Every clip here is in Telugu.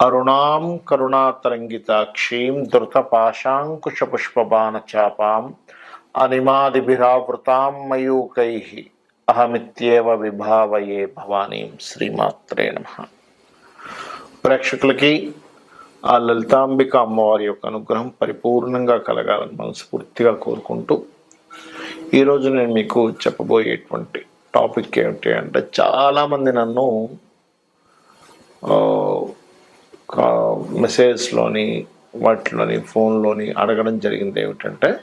అరుణాం కరుణాతరంగితాక్షీం ధృతపాశాంకుశపుష్పబాణచాపాం అనిమాదిభిరావృతాం మయూకై అహమిత్యేవ విభావయే భవానీం శ్రీమాత్రే నమ. ప్రేక్షకులకి ఆ లలితాంబిక అమ్మవారి యొక్క అనుగ్రహం పరిపూర్ణంగా కలగాలని మనస్ఫూర్తిగా కోరుకుంటూ ఈరోజు నేను మీకు చెప్పబోయేటువంటి టాపిక్ ఏమిటి అంటే చాలామంది నన్ను మెసేజ్లోని వాటిలోని ఫోన్లోని అడగడం జరిగింది ఏమిటంటే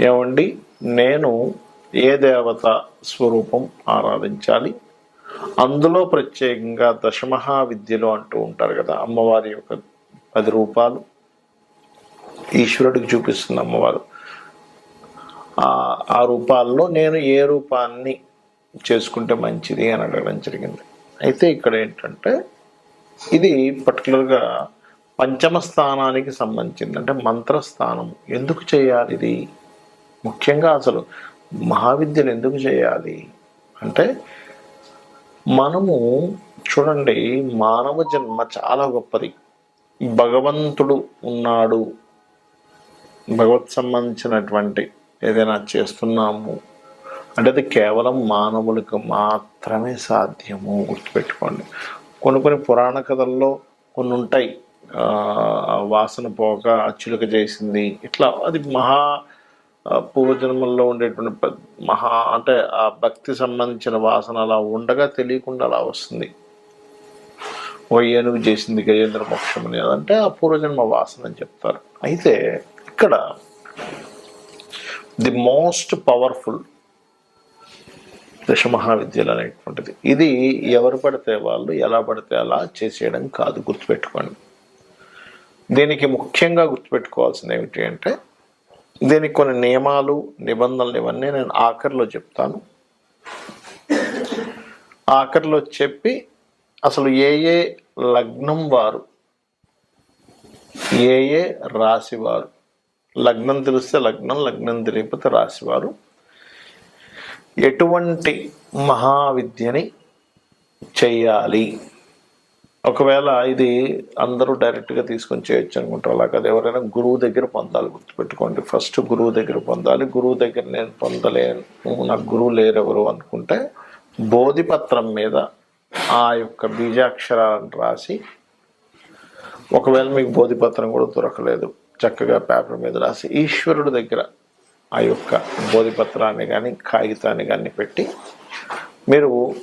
ఏమండి నేను ఏ దేవత స్వరూపం ఆరాధించాలి? అందులో ప్రత్యేకంగా దశమహా విద్యలు అంటూ ఉంటారు కదా అమ్మవారి యొక్క పది రూపాలు. ఈశ్వరుడికి చూపిస్తుంది అమ్మవారు. ఆ- ఆ రూపాల్లో నేను ఏ రూపాన్ని చేసుకుంటే మంచిది అని అడగడం జరిగింది. అయితే ఇక్కడ ఏంటంటే ఇది పర్టికులర్గా పంచమ స్థానానికి సంబంధించింది. అంటే మంత్రస్థానం. ఎందుకు చేయాలి ఇది? ముఖ్యంగా అసలు మహావిద్యలు ఎందుకు చేయాలి? అంటే మనము చూడండి మానవ జన్మ చాలా గొప్పది. భగవంతుడు ఉన్నాడు. భగవత్ సంబంధించినటువంటి ఏదైనా చేస్తున్నాము. అంటే అది కేవలం మానవులకు మాత్రమే సాధ్యము. గుర్తుపెట్టుకోండి. కొన్ని కొన్ని పురాణ కథల్లో కొన్ని ఉంటాయి. వాసన పోక అచ్చులక చేసింది. ఇట్లా అది మహా పూర్వజన్మల్లో ఉండేటువంటి మహా అంటే ఆ భక్తి సంబంధించిన వాసన అలా ఉండగా తెలియకుండా అలా వస్తుంది. ఓ ఏనుగు చేసింది గజేంద్ర మోక్షం అని. అంటే ఆ పూర్వజన్మ వాసన అని చెప్తారు. అయితే ఇక్కడ ది మోస్ట్ పవర్ఫుల్ దశ మహావిద్యలు అనేటువంటిది. ఇది ఎవరు పడితే వాళ్ళు ఎలా పడితే అలా చేసేయడం కాదు గుర్తుపెట్టుకోండి. దీనికి ముఖ్యంగా గుర్తుపెట్టుకోవాల్సింది ఏమిటి అంటే దీనికి కొన్ని నియమాలు నిబంధనలు ఇవన్నీ నేను ఆఖరిలో చెప్తాను. ఆఖరిలో చెప్పి అసలు ఏ ఏ లగ్నం వారు ఏ ఏ రాశివారు లగ్నం తెలిస్తే లగ్నం లగ్నం తెలియకపోతే రాశివారు ఎటువంటి మహావిద్యని చేయాలి? ఒకవేళ ఇది అందరూ డైరెక్ట్గా తీసుకొని చేయొచ్చు అనుకుంటారు. అలా కదా ఎవరైనా గురువు దగ్గర పొందాలి గుర్తుపెట్టుకోండి. ఫస్ట్ గురువు దగ్గర పొందాలి. గురువు దగ్గర నేను పొందలేను నాకు గురువు లేరు ఎవరు అనుకుంటే బోధిపత్రం మీద ఆ యొక్క బీజాక్షరాలను రాసి ఒకవేళ మీకు బోధిపత్రం కూడా దొరకలేదు చక్కగా పేపర్ మీద రాసి ఈశ్వరుడు దగ్గర ఆ యొక్క బోధిపత్రాన్ని కానీ కాగితాన్ని కానీ పెట్టి మీరు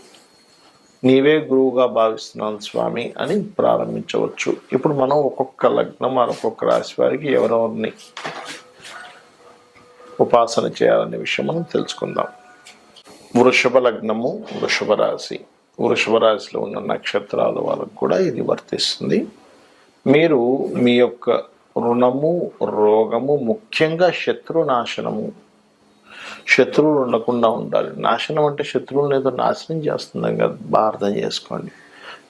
నీవే గురువుగా భావిస్తున్నాను స్వామి అని ప్రారంభించవచ్చు. ఇప్పుడు మనం ఒక్కొక్క లగ్నం మన ఒక్కొక్క రాశి వారికి ఎవరెవరిని ఉపాసన చేయాలనే విషయం మనం తెలుసుకుందాం. వృషభ లగ్నము వృషభ రాశి. వృషభ రాశిలో ఉన్న నక్షత్రాల వాళ్ళకు కూడా ఇది వర్తిస్తుంది. మీరు మీ యొక్క రుణము రోగము ముఖ్యంగా శత్రు నాశనము శత్రువులు ఉండకుండా ఉండాలి. నాశనం అంటే శత్రువులను ఏదో నాశనం చేస్తుందని కదా బాగా అర్థం చేసుకోండి.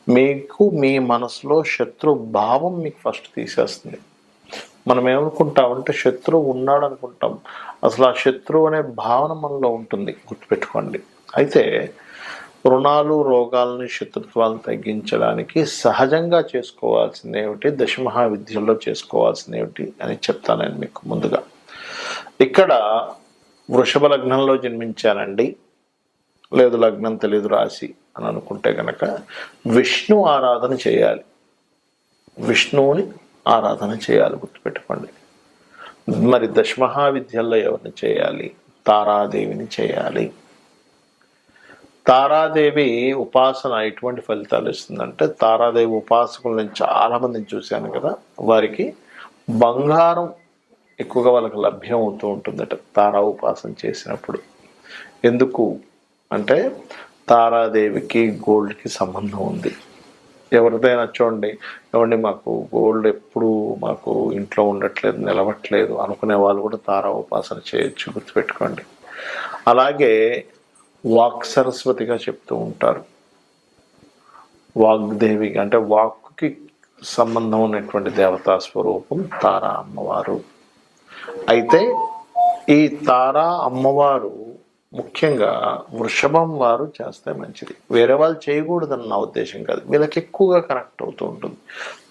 మీకు మీ మనసులో శత్రు భావం మీకు ఫస్ట్ తీసేస్తుంది. మనం ఏమనుకుంటామంటే శత్రువు ఉన్నాడు అనుకుంటాం అసలు ఆ శత్రువు అనే భావన మనలో ఉంటుంది. గుర్తుపెట్టుకోండి. అయితే రుణాలు రోగాలని శత్రుత్వాలను తగ్గించడానికి సహజంగా చేసుకోవాల్సింది ఏమిటి? దశమహా విద్యల్లో చేసుకోవాల్సింది ఏమిటి అని చెప్తాను నేను మీకు ముందుగా. ఇక్కడ వృషభ లగ్నంలో జన్మించానండి. లేదు లగ్నం తెలియదు రాశి అని అనుకుంటే కనుక విష్ణు ఆరాధన చేయాలి. విష్ణువుని ఆరాధన చేయాలి గుర్తుపెట్టుకోండి. మరి దశమహావిద్యల్లో ఎవరిని చేయాలి? తారాదేవిని చేయాలి. తారాదేవి ఉపాసన ఎటువంటి ఫలితాలు ఇస్తుందంటే తారాదేవి ఉపాసకులు నేను చాలామందిని చూశాను కదా వారికి బంగారం ఎక్కువగా వాళ్ళకి లభ్యం అవుతూ ఉంటుందట తారా ఉపాసన చేసినప్పుడు. ఎందుకు అంటే తారాదేవికి గోల్డ్కి సంబంధం ఉంది. ఎవరిదైనా చూడండి ఏమండి మాకు గోల్డ్ ఎప్పుడు మాకు ఇంట్లో ఉండట్లేదు నిలవట్లేదు అనుకునే వాళ్ళు కూడా తారా ఉపాసన చేయొచ్చు గుర్తుపెట్టుకోండి. అలాగే వాక్ సరస్వతిగా చెప్తూ ఉంటారు. వాగ్దేవి అంటే వాక్కి సంబంధం ఉన్నటువంటి దేవతా స్వరూపం తారా అమ్మవారు. అయితే ఈ తారా అమ్మవారు ముఖ్యంగా వృషభం వారు చేస్తే మంచిది. వేరే వాళ్ళు చేయకూడదని నా ఉద్దేశం కాదు. వీళ్ళకి ఎక్కువగా కనెక్ట్ అవుతూ ఉంటుంది.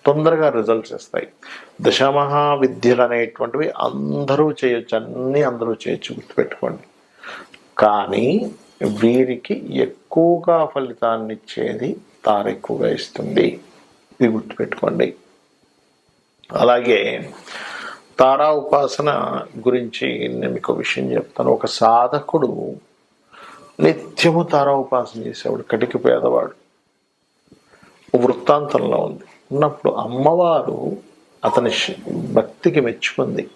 తొందరగా రిజల్ట్స్ ఇస్తాయి దశమహా విద్యలు అనేటువంటివి అందరూ చేయొచ్చు. అన్నీ అందరూ చేయొచ్చు గుర్తుపెట్టుకోండి. కానీ వీరికి ఎక్కువగా ఫలితాన్ని ఇచ్చేది తార ఎక్కువగా ఇస్తుంది. ఇది గుర్తుపెట్టుకోండి. అలాగే తారా ఉపాసన గురించి నేను మీకు ఒక విషయం చెప్తాను. ఒక సాధకుడు నిత్యము తారా ఉపాసన చేసేవాడు కటికి పేదవాడు. వృత్తాంతంలో ఉంది. ఉన్నప్పుడు అమ్మవారు అతని భక్తికి మెచ్చుకుంది.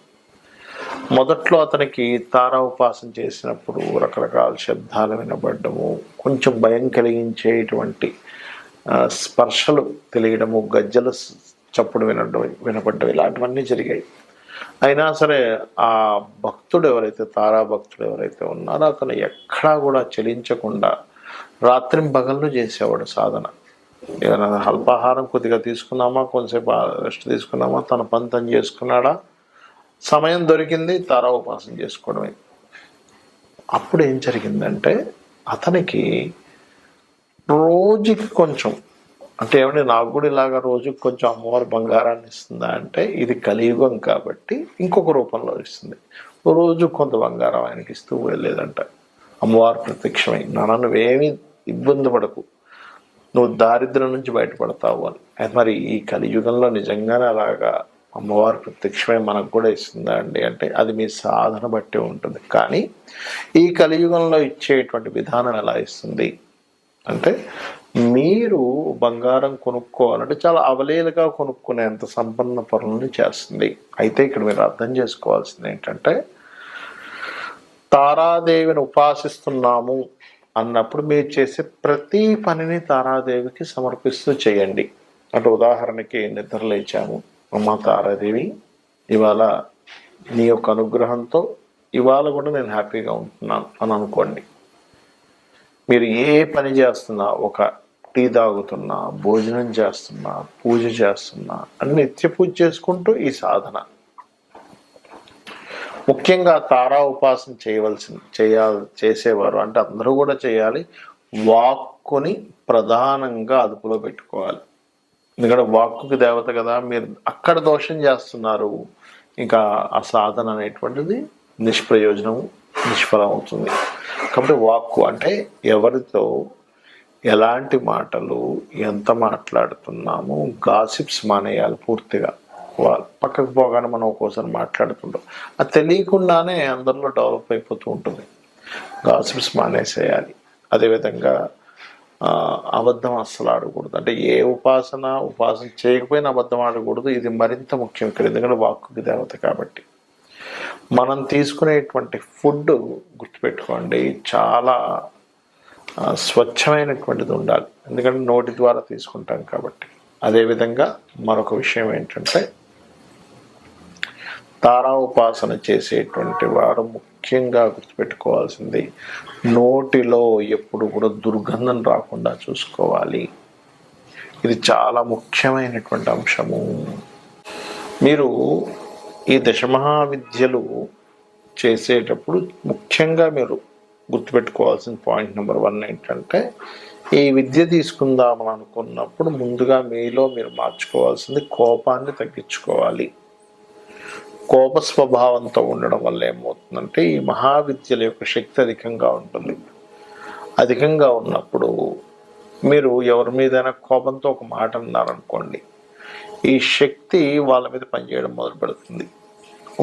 మొదట్లో అతనికి తారా ఉపాసన చేసినప్పుడు రకరకాల శబ్దాలు వినబడ్డము కొంచెం భయం కలిగించేటువంటి స్పర్శలు తెలియడము గజ్జల చప్పుడు వినడం వినపడ్డం ఇలాంటివన్నీ జరిగాయి. అయినా సరే ఆ భక్తుడు ఎవరైతే తారా భక్తుడు ఎవరైతే ఉన్నారో అతను ఎక్కడా కూడా చెలించకుండా రాత్రి పగళ్ళు చేసేవాడు సాధన. ఏదైనా అల్పాహారం కొద్దిగా తీసుకున్నామా కొంతసేపు రెస్ట్ తీసుకున్నామా తన పని తను చేసుకున్నాడా సమయం దొరికింది తారా ఉపాసన చేసుకోవడమే. అప్పుడు ఏం జరిగిందంటే అతనికి రోజుకి కొంచెం అంటే ఏమంటే నాకు కూడా ఇలాగా రోజుకి కొంచెం అమ్మవారు బంగారాన్ని ఇస్తుందా అంటే ఇది కలియుగం కాబట్టి ఇంకొక రూపంలో ఇస్తుంది. రోజు కొంత బంగారం ఆయనకి ఇస్తూ వెళ్ళేదంట అమ్మవారు ప్రత్యక్షమై నాన్న నువ్వేమీ ఇబ్బంది పడకు. నువ్వు దారిద్ర్యం నుంచి బయటపడతావు అని. మరి ఈ కలియుగంలో నిజంగానే అలాగా అమ్మవారు ప్రత్యక్షమై మనకు కూడా ఇస్తుందా అండి అంటే అది మీ సాధన బట్టి ఉంటుంది. కానీ ఈ కలియుగంలో ఇచ్చేటువంటి విధానం ఎలా ఇస్తుంది? అంటే మీరు బంగారం కొనుక్కోవాలంటే చాలా అవలేలుగా కొనుక్కునేంత సంపన్న పనులను చేస్తుంది. అయితే ఇక్కడ మీరు అర్థం చేసుకోవాల్సింది ఏంటంటే తారాదేవిని ఉపాసిస్తున్నాము అన్నప్పుడు మీరు చేసే ప్రతి పనిని తారాదేవికి సమర్పిస్తూ చేయండి. అంటే ఉదాహరణకి నిద్ర లేచాము అమ్మ తారాదేవి ఇవాళ నీ యొక్క అనుగ్రహంతో ఇవాళ కూడా నేను హ్యాపీగా ఉంటున్నాను అని అనుకోండి. మీరు ఏ పని చేస్తున్నా ఒక టీ తాగుతున్నా భోజనం చేస్తున్నా పూజ చేస్తున్నా అని నిత్య పూజ చేసుకుంటూ ఈ సాధన. ముఖ్యంగా తారా ఉపాసన చేయవలసింది చేయాలి చేసేవారు. అంటే అందరూ కూడా చేయాలి. వాక్కుని ప్రధానంగా అదుపులో పెట్టుకోవాలి. ఎందుకంటే వాక్కుకి దేవత కదా మీరు అక్కడ దోషం చేస్తున్నారు. ఇంకా ఆ సాధన అనేటువంటిది నిష్ప్రయోజనం నిష్ఫలం అవుతుంది. కాబట్టి వాక్కు అంటే ఎవరితో ఎలాంటి మాటలు ఎంత మాట్లాడుతున్నాము గాసిప్స్ మానేయాలి పూర్తిగా. వాళ్ళు పక్కకు పోగానే మనం ఒక్కోసారి మాట్లాడుతుంటాం. అది తెలియకుండానే అందరిలో డెవలప్ అయిపోతూ ఉంటుంది. గాసిప్స్ మానేసేయాలి. అదేవిధంగా అబద్ధం అస్సలు ఆడకూడదు. అంటే ఏ ఉపాసన ఉపాసన చేయకపోయినా అబద్ధం ఆడకూడదు. ఇది మరింత ముఖ్యం ఇక్కడ ఎందుకంటే వాక్కుకి దేవత కాబట్టి. మనం తీసుకునేటువంటి ఫుడ్ గుర్తుపెట్టుకోండి చాలా స్వచ్ఛమైనటువంటిది ఉండాలి. ఎందుకంటే నోటి ద్వారా తీసుకుంటాం కాబట్టి. అదేవిధంగా మరొక విషయం ఏంటంటే తారా ఉపాసన చేసేటువంటి వారు ముఖ్యంగా గుర్తుపెట్టుకోవాల్సింది నోటిలో ఎప్పుడు కూడా దుర్గంధం రాకుండా చూసుకోవాలి. ఇది చాలా ముఖ్యమైనటువంటి అంశము. మీరు ఈ దశమహావిద్యలు చేసేటప్పుడు ముఖ్యంగా మీరు గుర్తుపెట్టుకోవాల్సిన పాయింట్ నెంబర్ వన్ ఏంటంటే ఈ విద్య తీసుకుందామని అనుకున్నప్పుడు ముందుగా మీలో మీరు మార్చుకోవాల్సింది కోపాన్ని తగ్గించుకోవాలి. కోప స్వభావంతో ఉండడం వల్ల ఏమవుతుందంటే ఈ మహావిద్యల యొక్క శక్తి అధికంగా ఉంటుంది. అధికంగా ఉన్నప్పుడు మీరు ఎవరి మీదైనా కోపంతో ఒక మాట అన్నారనుకోండి ఈ శక్తి వాళ్ళ మీద పనిచేయడం మొదలు పెడుతుంది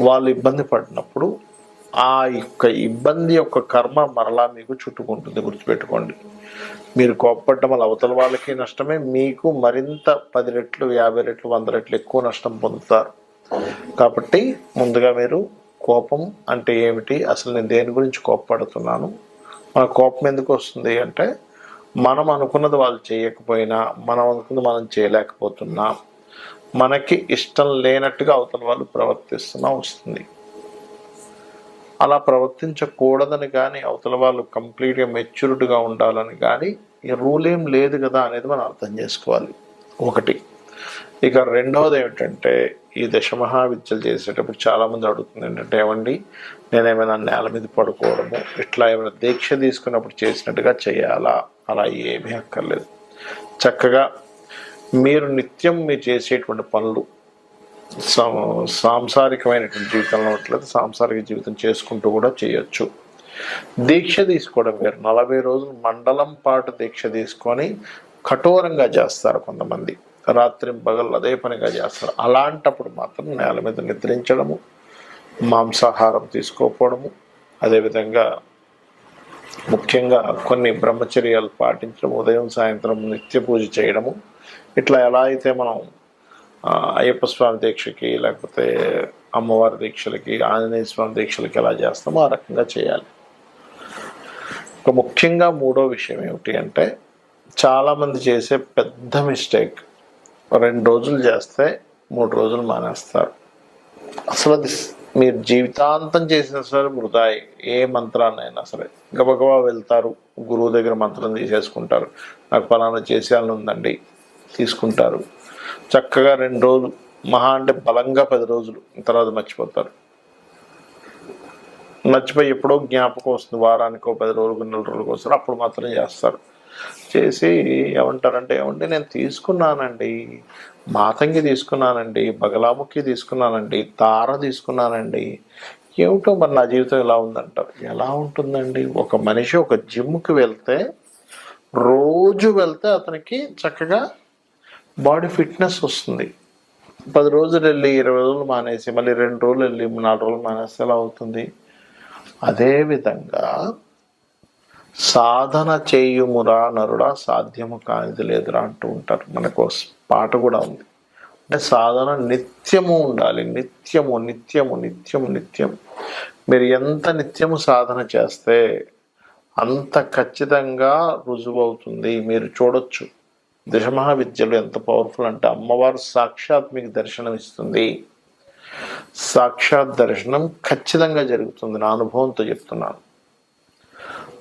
వాళ్ళు ఇబ్బంది పడినప్పుడు ఆ యొక్క ఇబ్బంది యొక్క కర్మ మరలా మీకు చుట్టుకుంటుంది గుర్తుపెట్టుకోండి. మీరు కోప్పడడం వల్ల అవతల వాళ్ళకి నష్టమే మీకు మరింత పది రెట్లు యాభై రెట్లు వంద రెట్లు ఎక్కువ నష్టం పొందుతారు. కాబట్టి ముందుగా మీరు కోపం అంటే ఏమిటి? అసలు నేను దేని గురించి కోప్పడుతున్నాను? మన కోపం ఎందుకు వస్తుంది అంటే మనం అనుకున్నది వాళ్ళు చేయకపోయినా మనం అనుకున్నది మనం చేయలేకపోతున్నా మనకి ఇష్టం లేనట్టుగా అవతల వాళ్ళు ప్రవర్తిస్తున్నా వస్తుంది. అలా ప్రవర్తించకూడదని కానీ అవతల వాళ్ళు కంప్లీట్గా మెచ్యూర్డ్గా ఉండాలని కానీ ఈ రూల్ ఏం లేదు కదా అనేది మనం అర్థం చేసుకోవాలి. ఒకటి. ఇక రెండవది ఏమిటంటే ఈ దశమహావిద్యలు చేసేటప్పుడు చాలామంది అడుగుతుంది ఏంటంటే ఏమండి నేను ఏమైనా నేల మీద పడుకోవడము ఇట్లా ఏమైనా దీక్ష తీసుకున్నప్పుడు చేసినట్టుగా చేయాలా? అలా ఏమీ అక్కర్లేదు. చక్కగా మీరు నిత్యం మీరు చేసేటువంటి పనులు సాంసారికమైనటువంటి జీవితంలో ఉన్నట్లయితే సాంసారిక జీవితం చేసుకుంటూ కూడా చేయొచ్చు. దీక్ష తీసుకోవడం వేరు. నలభై రోజులు మండలం పాటు దీక్ష తీసుకొని కఠోరంగా చేస్తారు కొంతమంది. రాత్రి పగలు అదే పనిగా చేస్తారు. అలాంటప్పుడు మాత్రం నేల మీద నిద్రించడము మాంసాహారం తీసుకోకపోవడము అదేవిధంగా ముఖ్యంగా కొన్ని బ్రహ్మచర్యాలు పాటించడం ఉదయం సాయంత్రం నిత్య పూజ చేయడము. ఇట్లా ఎలా అయితే మనం అయ్యప్ప స్వామి దీక్షకి లేకపోతే అమ్మవారి దీక్షలకి ఆంజనేయ స్వామి దీక్షలకి ఎలా చేస్తామో ఆ రకంగా చేయాలి. ఇక ముఖ్యంగా మూడో విషయం ఏమిటి అంటే చాలామంది చేసే పెద్ద మిస్టేక్ రెండు రోజులు చేస్తే మూడు రోజులు మానేస్తారు. అసలు అది మీరు జీవితాంతం చేసిన సరే వృధాయి ఏ మంత్రాన్నైనా సరే. గబగబా వెళ్తారు గురువు దగ్గర మంత్రం తీసేసుకుంటారు. నాకు పలానా చేసేయాలని ఉందండి తీసుకుంటారు. చక్కగా రెండు రోజులు మహా అంటే బలంగా పది రోజులు తర్వాత మర్చిపోతారు. మర్చిపోయి ఎప్పుడో జ్ఞాపకం వస్తుంది వారానికో పది రోజులకు నెల రోజులకు వస్తారు అప్పుడు మాత్రం చేస్తారు. చేసి ఏమంటారంటే ఏమంటే నేను తీసుకున్నానండి. మాతంగి తీసుకున్నానండి బగలాముఖి తీసుకున్నానండి తార తీసుకున్నానండి. ఏమిటో మరి నా జీవితం ఎలా ఉందంటారు? ఎలా ఉంటుందండి? ఒక మనిషి ఒక జిమ్కి వెళ్తే రోజు వెళ్తే అతనికి చక్కగా బాడీ ఫిట్నెస్ వస్తుంది. పది రోజులు వెళ్ళి ఇరవై రోజులు మానేసి మళ్ళీ రెండు రోజులు వెళ్ళి నాలుగు రోజులు మానేస్తే ఎలా అవుతుంది? అదేవిధంగా సాధన చేయుమురా నరుడా సాధ్యము కానిది లేదురా అంటూ ఉంటారు. మనకు పాట కూడా ఉంది. అంటే సాధన నిత్యము ఉండాలి. నిత్యము నిత్యము నిత్యము నిత్యం మీరు ఎంత నిత్యము సాధన చేస్తే అంత ఖచ్చితంగా రుజువు అవుతుంది మీరు చూడొచ్చు. దశమహావిద్యలు ఎంత పవర్ఫుల్ అంటే అమ్మవారు సాక్షాత్ మీకు దర్శనం ఇస్తుంది. సాక్షాత్ దర్శనం ఖచ్చితంగా జరుగుతుంది. నా అనుభవంతో చెప్తున్నాను.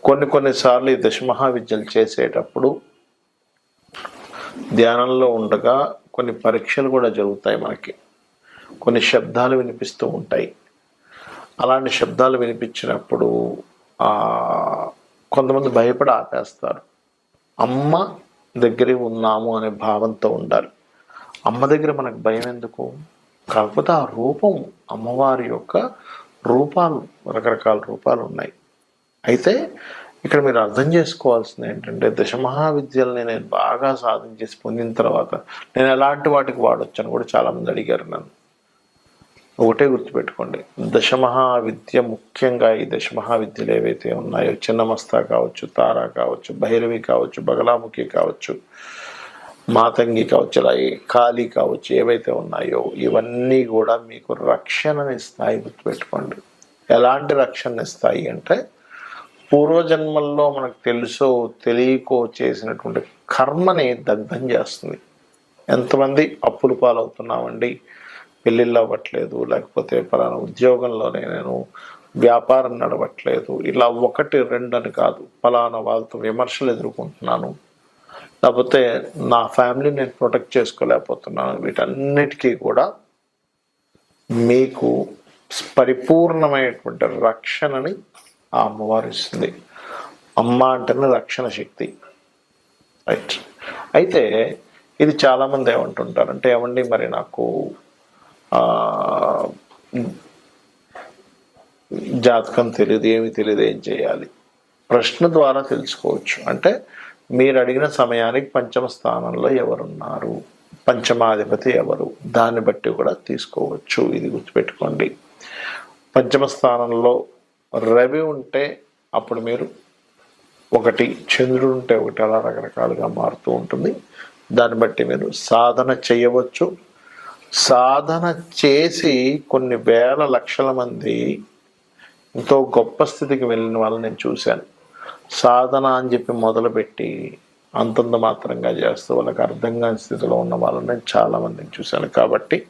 కొన్ని కొన్నిసార్లు ఈ దశమహావిద్యలు చేసేటప్పుడు ధ్యానంలో ఉండగా కొన్ని పరీక్షలు కూడా జరుగుతాయి మనకి. కొన్ని శబ్దాలు వినిపిస్తూ ఉంటాయి. అలాంటి శబ్దాలు వినిపించినప్పుడు కొంతమంది భయపడి ఆపేస్తారు. అమ్మ దగ్గరే ఉన్నాము అనే భావంతో ఉండాలి. అమ్మ దగ్గర మనకు భయం ఎందుకు? కాకపోతే ఆ రూపం అమ్మవారి యొక్క రూపాలు రకరకాల రూపాలు ఉన్నాయి. అయితే ఇక్కడ మీరు అర్థం చేసుకోవాల్సింది ఏంటంటే దశమహావిద్యల్ని నేను బాగా సాధించేసి పొందిన తర్వాత నేను ఎలాంటి వాటికి వాడొచ్చు అని కూడా చాలామంది అడిగారు నన్ను. ఒకటే గుర్తుపెట్టుకోండి. దశమహావిద్య ముఖ్యంగా ఈ దశమహావిద్యలు ఏవైతే ఉన్నాయో చిన్నమస్తా కావచ్చు తారా కావచ్చు భైరవి కావచ్చు బగలాముఖి కావచ్చు మాతంగి కావచ్చు ఇలా కాళీ కావచ్చు ఏవైతే ఉన్నాయో ఇవన్నీ కూడా మీకు రక్షణనిస్తాయి గుర్తుపెట్టుకోండి. ఎలాంటి రక్షణ ఇస్తాయి అంటే పూర్వజన్మల్లో మనకు తెలుసో తెలియకో చేసినటువంటి కర్మని దగ్ధం చేస్తుంది. ఎంతమంది అప్పులు పాలవుతున్నామండి. పెళ్ళిళ్ళు అవ్వట్లేదు లేకపోతే పలానా ఉద్యోగంలోనే నేను వ్యాపారం నడవట్లేదు. ఇలా ఒకటి రెండు అని కాదు. పలానా వాళ్ళతో విమర్శలు ఎదుర్కొంటున్నాను. లేకపోతే నా ఫ్యామిలీని నేను ప్రొటెక్ట్ చేసుకోలేకపోతున్నాను. వీటన్నిటికీ కూడా మీకు పరిపూర్ణమైనటువంటి రక్షణని ఆ అమ్మవారు ఇస్తుంది. అమ్మ అంటేనే రక్షణ శక్తి. రైట్ అయితే ఇది చాలామంది ఏమంటుంటారు అంటే ఏమండి మరి నాకు జాతకం తెలియదు ఏమి తెలియదు ఏం చేయాలి? ప్రశ్న ద్వారా తెలుసుకోవచ్చు. అంటే మీరు అడిగిన సమయానికి పంచమ స్థానంలో ఎవరున్నారు? పంచమాధిపతి ఎవరు? దాన్ని బట్టి కూడా తీసుకోవచ్చు. ఇది గుర్తుపెట్టుకోండి. పంచమ స్థానంలో రవి ఉంటే అప్పుడు మీరు ఒకటి చంద్రుడు ఉంటే ఒకటి అలా రకరకాలుగా మారుతూ ఉంటుంది. దాన్ని బట్టి మీరు సాధన చేయవచ్చు. సాధన చేసి కొన్ని వేల లక్షల మంది ఎంతో గొప్ప స్థితికి వెళ్ళిన వాళ్ళని నేను చూశాను. సాధన అని చెప్పి మొదలుపెట్టి అంతంత మాత్రంగా చేస్తూ వాళ్ళకి అర్థం కాని స్థితిలో ఉన్న వాళ్ళని నేను చాలామందిని చూశాను. కాబట్టి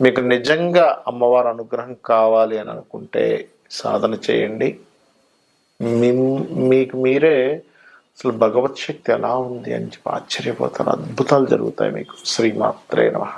మీకు నిజంగా అమ్మవారి అనుగ్రహం కావాలి అని అనుకుంటే సాధన చేయండి. మిమ్- మీకు మీరే అసలు భగవత్ శక్తి ఎలా ఉంది అని చెప్పి ఆశ్చర్యపోతారు. అద్భుతాలు జరుగుతాయి మీకు. శ్రీమాత్రే నమ.